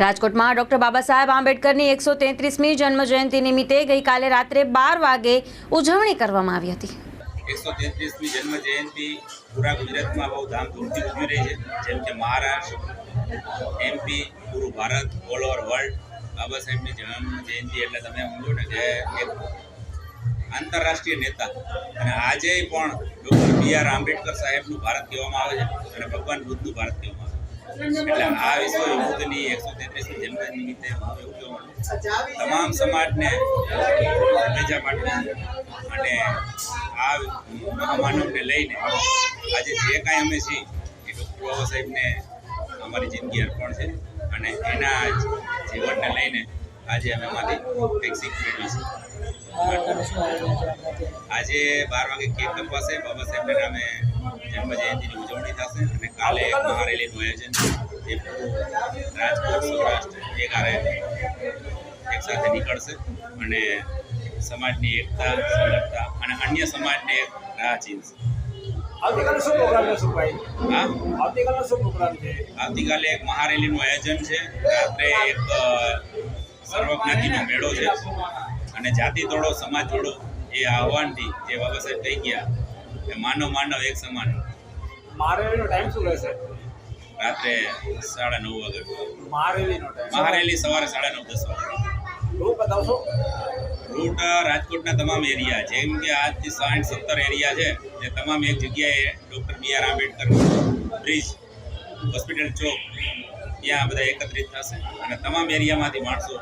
રાજકોટમાં ડોક્ટર બાબા સાહેબ આંબેડકરની એકસો તેત્રીસમી જન્મજયંતિ નિમિત્તે ગઈકાલે રાત્રે બાર વાગે ઉજવણી કરવામાં આવી હતી. એકસો તેત્રીસમી જન્મ જયંતિ પૂરા ગુજરાતમાં બહુ ધામધૂમથી ઉજવી રહી છે. જેમ કે મહારાષ્ટ્ર એમપી પૂરું Bharat, all over world Baba સાહેબની જન્મ જયંતિ એટલે તમે સમજો ને કે એક આંતરરાષ્ટ્રીય નેતા. અને આજે પણ ડૉક્ટર બી આર આંબેડકર સાહેબનું ભારત કહેવામાં આવે છે અને ભગવાન બુદ્ધનું ભારત કહેવામાં આવે છે. એટલે આ વિશ્વ એકસો તેત્રીસમી જન્મ નિમિત્તે હું તમામ સમાજને શુભેચ્છા માટે અને આ મહામાનવને લઈને આજે જે કાંઈ અમે છીએ એ ડૉક્ટર બાબા સાહેબને અમારી જિંદગી અર્પણ છે અને એના જીવનને લઈને આજે અમે એમાંથી કંઈક શીખ મેળવી છે આજે બાર વાગે કેક કપાશે બાબા સાહેબના નામે જન્મ જયંતિની ઉજવણી થશે. અને કાલે એક મહારેલીનું આયોજન એ રાજકોટ સૌરાષ્ટ્ર એક એક સાથે નીકળશે. અને સમાજની એકતા સમરસતા અને અન્ય સમાજને રાહ ચીનશે. આવતીકાલે શું પ્રોગ્રામ છે સુભાઈ હા? આવતીકાલે શું પ્રોગ્રામ છે? આવતીકાલે એક મહારેલીનું આયોજન છે. રાત્રે એક સર્વજ્ઞાતિનો મેળો છે. અને જાતિ તોડો સમાજ જોડો એ આહવાનથી જે બાબા સાહેબ કહી ગયા કે માનવ માનવ એક સમાન. મારેલીનો ટાઈમ શું રહેશે? રાત્રે સાડા નવ વાગે. મારેલીનો ટાઈમ મારેલી સવારે સાડા નવ દસ વાગે. રૂટ બતાવશો? રૂટ રાજકોટના તમામ એરિયા જેમ કે આજથી સાઠ સત્તર એરિયા છે. એ તમામ એક જગ્યાએ doctor B R Ambedkar bridge hospital ચોક ત્યાં બધા એકત્રિત થશે. અને તમામ એરિયામાંથી માણસો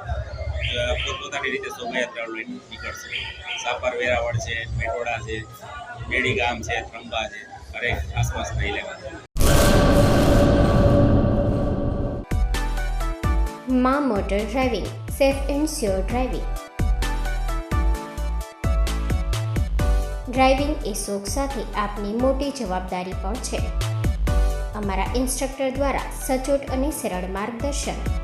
પોતપોતાની રીતે શોભાયાત્રાઓ નીકળશે સાપર, વેરાવળ છે મેટોડા છે, બેડી ગામ છે, ત્રંબા છે દરેક થઈ લેવા મા motor driving, safe and sure driving. Driving એ શોખ સાથે આપની મોટી જવાબદારી પણ છે. અમારા ઇન્સ્ટ્રક્ટર દ્વારા સચોટ અને સરળ માર્ગદર્શન.